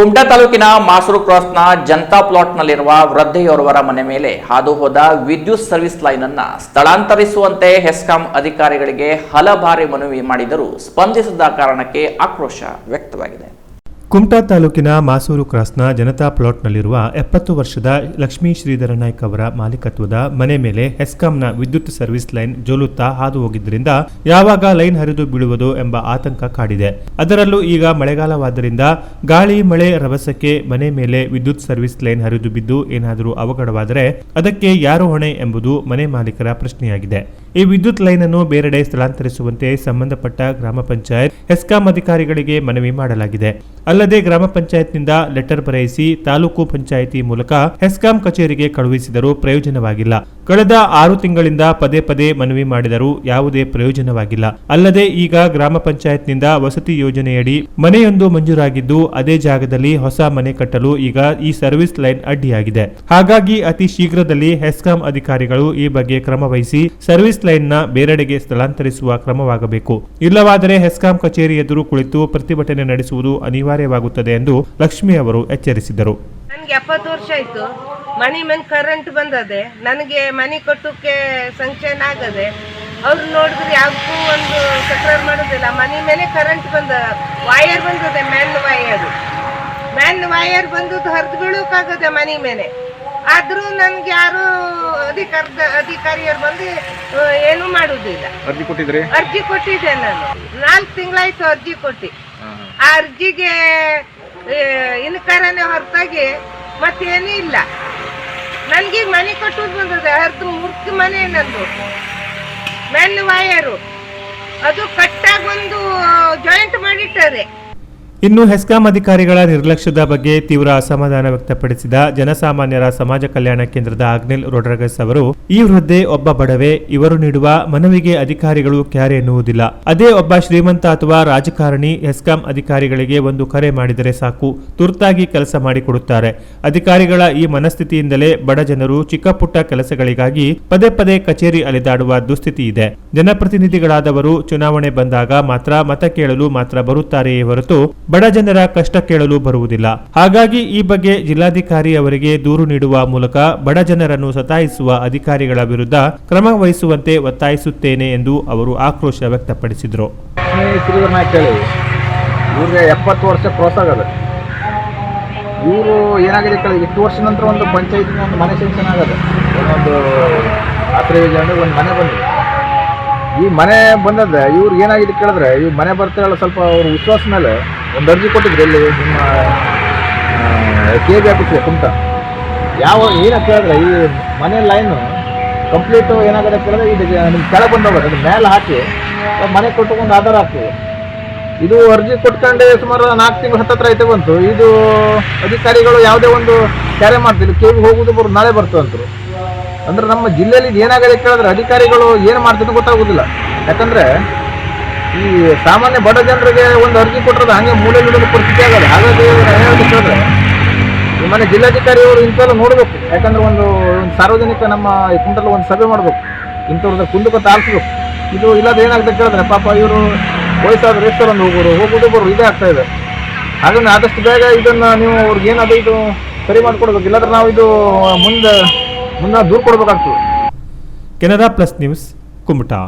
ಕುಮಟಾ ತಾಲೂಕಿನ ಮಾಸೂರು ಕ್ರಾಸ್ನ ಜನತಾ ಪ್ಲಾಟ್ನಲ್ಲಿರುವ ವೃದ್ಧೆಯೋರ್ವರ ಮನೆ ಮೇಲೆ ಹಾದು ಹೋದ ವಿದ್ಯುತ್ ಸರ್ವಿಸ್ ಲೈನ್ ಅನ್ನ ಸ್ಥಳಾಂತರಿಸುವಂತೆ ಹೆಸ್ಕಾಂ ಅಧಿಕಾರಿಗಳಿಗೆ ಹಲಬಾರಿ ಮನವಿ ಮಾಡಿದರೂ ಸ್ಪಂದಿಸದ ಕಾರಣಕ್ಕೆ ಆಕ್ರೋಶ ವ್ಯಕ್ತವಾಗಿದೆ. ಕುಮಟಾ ತಾಲೂಕಿನ ಮಾಸೂರು ಕ್ರಾಸ್ನ ಜನತಾ ಪ್ಲಾಟ್ನಲ್ಲಿರುವ ಎಪ್ಪತ್ತು ವರ್ಷದ ಲಕ್ಷ್ಮೀ ಶ್ರೀಧರ ನಾಯ್ಕ ಅವರ ಮಾಲೀಕತ್ವದ ಮನೆ ಮೇಲೆ ಹೆಸ್ಕಾಂನ ವಿದ್ಯುತ್ ಸರ್ವಿಸ್ ಲೈನ್ ಜೋಲುತ್ತಾ ಹಾದು ಹೋಗಿದ್ದರಿಂದ ಯಾವಾಗ ಲೈನ್ ಹರಿದು ಬೀಳುವುದು ಎಂಬ ಆತಂಕ ಕಾಡಿದೆ. ಅದರಲ್ಲೂ ಈಗ ಮಳೆಗಾಲವಾದ್ದರಿಂದ ಗಾಳಿ, ಮಳೆ, ರಭಸಕ್ಕೆ ಮನೆ ಮೇಲೆ ವಿದ್ಯುತ್ ಸರ್ವಿಸ್ ಲೈನ್ ಹರಿದು ಬಿದ್ದು ಏನಾದರೂ ಅವಘಡವಾದರೆ ಅದಕ್ಕೆ ಯಾರು ಹೊಣೆ ಎಂಬುದು ಮನೆ ಮಾಲೀಕರ ಪ್ರಶ್ನೆಯಾಗಿದೆ. ಈ ವಿದ್ಯುತ್ ಲೈನ್ ಅನ್ನು ಬೇರೆಡೆ ಸ್ಥಳಾಂತರಿಸುವಂತೆ ಸಂಬಂಧಪಟ್ಟ ಗ್ರಾಮ ಪಂಚಾಯತ್ ಹೆಸ್ಕಾಂ ಅಧಿಕಾರಿಗಳಿಗೆ ಮನವಿ ಮಾಡಲಾಗಿದೆ. ಅಲ್ಲದೆ ಗ್ರಾಮ ಪಂಚಾಯತ್ನಿಂದ ಲೆಟರ್ ಬರೆಯಿಸಿ ತಾಲೂಕು ಪಂಚಾಯಿತಿ ಮೂಲಕ ಹೆಸ್ಕಾಂ ಕಚೇರಿಗೆ ಕಳುಹಿಸಿದರೂ ಪ್ರಯೋಜನವಾಗಿಲ್ಲ. ಕಳೆದ ಆರು ತಿಂಗಳಿಂದ ಪದೇ ಪದೇ ಮನವಿ ಮಾಡಿದರೂ ಯಾವುದೇ ಪ್ರಯೋಜನವಾಗಿಲ್ಲ. ಅಲ್ಲದೆ ಈಗ ಗ್ರಾಮ ಪಂಚಾಯತ್ನಿಂದ ವಸತಿ ಯೋಜನೆಯಡಿ ಮನೆಯೊಂದು ಮಂಜೂರಾಗಿದ್ದು ಅದೇ ಜಾಗದಲ್ಲಿ ಹೊಸ ಮನೆ ಕಟ್ಟಲು ಈಗ ಈ ಸರ್ವಿಸ್ ಲೈನ್ ಅಡ್ಡಿಯಾಗಿದೆ. ಹಾಗಾಗಿ ಅತಿ ಶೀಘ್ರದಲ್ಲಿ ಹೆಸ್ಕಾಂ ಅಧಿಕಾರಿಗಳು ಈ ಬಗ್ಗೆ ಕ್ರಮ ವಹಿಸಿ ಸರ್ವಿಸ್ನ ಬೇರೆಡೆಗೆ ಸ್ಥಳಾಂತರಿಸುವ ಕ್ರಮವಾಗಬೇಕು. ಇಲ್ಲವಾದರೆ ಹೆಸ್ಕಾಂ ಕಚೇರಿ ಎದುರು ಕುಳಿತು ಪ್ರತಿಭಟನೆ ನಡೆಸುವುದು ಅನಿವಾರ್ಯವಾಗುತ್ತದೆ ಎಂದು ಲಕ್ಷ್ಮಿ ಅವರು ಎಚ್ಚರಿಸಿದರು. ಮನೆ ಮೇಲೆ ಕರೆಂಟ್ ಬಂದದೆ ನನಗೆ ಮನೆ ಕಟ್ಟೋಕ್ಕೆ ಸಂಕ್ಷನ್ ಆಗದೆ ಅವ್ರು ನೋಡಿದ್ರೆ ಯಾವ್ದಕ್ಕೂ ಒಂದು ತಕರಾರು ಮಾಡೋದಿಲ್ಲ. ಮನೆ ಮೇಲೆ ಕರೆಂಟ್ ಬಂದ ವಾಯರ್ ಬಂದದೆ ಮ್ಯಾನ್ ವಾಯರ್ ಮ್ಯಾನ್ ವಾಯರ್ ಬಂದದ್ದು ಹರಿದು ಬೀಳೋಕ್ಕಾಗದೆ ಮನೆ ಮೇಲೆ. ಆದ್ರೂ ನನ್ಗೆ ಯಾರು ಅಧಿಕಾರದ ಅಧಿಕಾರಿಯರು ಬಂದು ಏನು ಮಾಡುದಿಲ್ಲ. ಅರ್ಜಿ ಕೊಟ್ಟಿದ್ರಿ? ಅರ್ಜಿ ಕೊಟ್ಟಿದ್ದೆ ನಾನು. ನಾಲ್ಕು ತಿಂಗಳಾಯ್ತು ಅರ್ಜಿ ಕೊಟ್ಟಿ. ಆ ಅರ್ಜಿಗೆ ಇನ್ಕಾರನೇ ಹೊರತಾಗಿ ಮತ್ತೇನೂ ಇಲ್ಲ. ನನಗೆ ಮನೆ ಕಟ್ಟೋದು ಬಂದದೆ ಅರ್ಧ ಮುರ್ಕ್ ಮನೆ ನಂದು. ಮೆನ್ ವಾಯರು ಅದು ಕಟ್ಟಾಗ ಒಂದು ಜಾಯಿಂಟ್ ಮಾಡಿಟ್ಟಾರೆ. ಇನ್ನು ಹೆಸ್ಕಾಂ ಅಧಿಕಾರಿಗಳ ನಿರ್ಲಕ್ಷ್ಯದ ಬಗ್ಗೆ ತೀವ್ರ ಅಸಮಾಧಾನ ವ್ಯಕ್ತಪಡಿಸಿದ ಜನಸಾಮಾನ್ಯರ ಸಮಾಜ ಕಲ್ಯಾಣ ಕೇಂದ್ರದ ಅಗ್ನಿಲ್ ರೋಡ್ರಗಸ್ ಅವರು, ಈ ವೃದ್ಧೆ ಒಬ್ಬ ಬಡವೆ, ಇವರು ನೀಡುವ ಮನವಿಗೆ ಅಧಿಕಾರಿಗಳು ಕ್ಯಾರೆ ಎನ್ನುವುದಿಲ್ಲ. ಅದೇ ಒಬ್ಬ ಶ್ರೀಮಂತ ಅಥವಾ ರಾಜಕಾರಣಿ ಹೆಸ್ಕಾಂ ಅಧಿಕಾರಿಗಳಿಗೆ ಒಂದು ಕರೆ ಮಾಡಿದರೆ ಸಾಕು, ತುರ್ತಾಗಿ ಕೆಲಸ ಮಾಡಿಕೊಡುತ್ತಾರೆ. ಅಧಿಕಾರಿಗಳ ಈ ಮನಸ್ಥಿತಿಯಿಂದಲೇ ಬಡ ಜನರು ಚಿಕ್ಕಪುಟ್ಟ ಕೆಲಸಗಳಿಗಾಗಿ ಪದೇ ಪದೇ ಕಚೇರಿ ಅಲೆದಾಡುವ ದುಸ್ಥಿತಿ ಇದೆ. ಜನಪ್ರತಿನಿಧಿಗಳಾದವರು ಚುನಾವಣೆ ಬಂದಾಗ ಮಾತ್ರ ಮತ ಕೇಳಲು ಮಾತ್ರ ಬರುತ್ತಾರೆಯೇ ಹೊರತು ಬಡ ಜನರ ಕಷ್ಟ ಕೇಳಲು ಬರುವುದಿಲ್ಲ. ಹಾಗಾಗಿ ಈ ಬಗ್ಗೆ ಜಿಲ್ಲಾಧಿಕಾರಿ ಅವರಿಗೆ ದೂರು ನೀಡುವ ಮೂಲಕ ಬಡ ಜನರನ್ನು ಸತಾಯಿಸುವ ಅಧಿಕಾರಿಗಳ ವಿರುದ್ಧ ಕ್ರಮ ವಹಿಸುವಂತೆ ಒತ್ತಾಯಿಸುತ್ತೇನೆ ಎಂದು ಅವರು ಆಕ್ರೋಶ ವ್ಯಕ್ತಪಡಿಸಿದರು. ಎಪ್ಪತ್ತು ವರ್ಷ ಕ್ರಾಸ್ ಆಗದ. ಇವರು ಏನಾಗಿದೆ ಕಳೆದ ಎಷ್ಟು ವರ್ಷ ನಂತರ ಒಂದು ಪಂಚಾಯತ್ನ, ಒಂದು ಮನೆ ಸೆಂಕ್ಷನ್ ಆಗದ. ಒಂದು ಆತ್ರೆ ಅಂದ್ರೆ ಒಂದು ಮನೆ ಬಂದಿದೆ. ಈ ಮನೆ ಬಂದದ ಇವ್ರು ಏನಾಗಿದೆ ಕೇಳಿದ್ರೆ ಇವ್ರು ಮನೆ ಬರ್ತಾರಲ್ಲ ಸ್ವಲ್ಪ ಅವ್ರ ವಿಶ್ವಾಸ ಮೇಲೆ ಒಂದು ಅರ್ಜಿ ಕೊಟ್ಟಿದ್ರು ಇಲ್ಲಿ ನಿಮ್ಮ ಕೆ ಬಿ ಆಫೀಸ್ಗೆ ಕುಮಟ. ಯಾವ, ಏನ ಕೇಳಿದ್ರೆ, ಈ ಮನೆ ಲೈನು ಕಂಪ್ಲೀಟು ಏನಾಗದೆ ಕೇಳಿದ್ರೆ ಇದಕ್ಕೆ ನಿಮ್ಗೆ ಕೆಳಗೆ ಬಂದೋಗೋದು, ಅದು ಮೇಲೆ ಹಾಕಿ ಮನೆ ಕೊಟ್ಟುಕೊಂಡು ಆಧಾರ ಹಾಕಿ. ಇದು ಅರ್ಜಿ ಕೊಟ್ಕೊಂಡೆ ಸುಮಾರು ನಾಲ್ಕು ತಿಂಗಳು ಹತ್ತತ್ರ ಐತೆ ಬಂತು. ಇದು ಅಧಿಕಾರಿಗಳು ಯಾವುದೇ ಒಂದು ಕ್ಯಾರೆ ಮಾಡ್ತಿಲ್ಲ ಕೆ ಹೋಗೋದು ಹೋಗುದು ಬರು ನಾಳೆ ಬರ್ತದಂತರು. ಅಂದ್ರೆ ನಮ್ಮ ಜಿಲ್ಲೆಯಲ್ಲಿ ಏನಾಗಿದೆ ಕೇಳಿದ್ರೆ ಅಧಿಕಾರಿಗಳು ಏನು ಮಾಡ್ತಿದ್ರು ಗೊತ್ತಾಗೋದಿಲ್ಲ. ಯಾಕಂದ್ರೆ ಈ ಸಾಮಾನ್ಯ ಬಡ ಜನರಿಗೆ ಒಂದು ಅರ್ಜಿ ಕೊಟ್ಟರೆ ಹಂಗೆ ಮೂಲೆ ಬಿಡಲು ಪರಿಸ್ಥಿತಿ ಆಗಲ್ಲ. ಹಾಗಾಗಿ ಕೇಳಿದ್ರೆ ಈ ಮನೆ ಜಿಲ್ಲಾಧಿಕಾರಿ ಅವರು ಇಂಥವೆಲ್ಲ ನೋಡಬೇಕು. ಯಾಕಂದ್ರೆ ಒಂದು ಸಾರ್ವಜನಿಕ ನಮ್ಮ ಕುಂಟಲ್ಲಿ ಒಂದು ಸಭೆ ಮಾಡಬೇಕು. ಇಂಥವ್ರದ್ದು ಕುಂದುಕ ತಾಳ್ಸ್ಬೇಕು ಇದು ಇಲ್ಲದ ಏನಾಗ್ತದೆ ಕೇಳಿದ್ರೆ ಪಾಪ ಇವರು ವಯಸ್ಸಾದ ರೆಸ್ಟೋರೆಂಟ್ ಹೋಗೋರು, ಹೋಗೋದು ಬರೋರು ಇದೇ ಆಗ್ತಾ ಇದೆ. ಹಾಗಾಗಿ ಆದಷ್ಟು ಬೇಗ ಇದನ್ನ ನೀವು ಅವ್ರಿಗೆ ಏನಾದ್ರೂ ಇದು ಸರಿ ಮಾಡಿಕೊಡ್ಬೇಕು. ಇಲ್ಲಾಂದ್ರೆ ನಾವು ಇದು ಮುಂದೆ ಮುಂದೆ ದೂರ ಕೊಡಬೇಕಾಗ್ತದೆ. Canara plus news Kumta.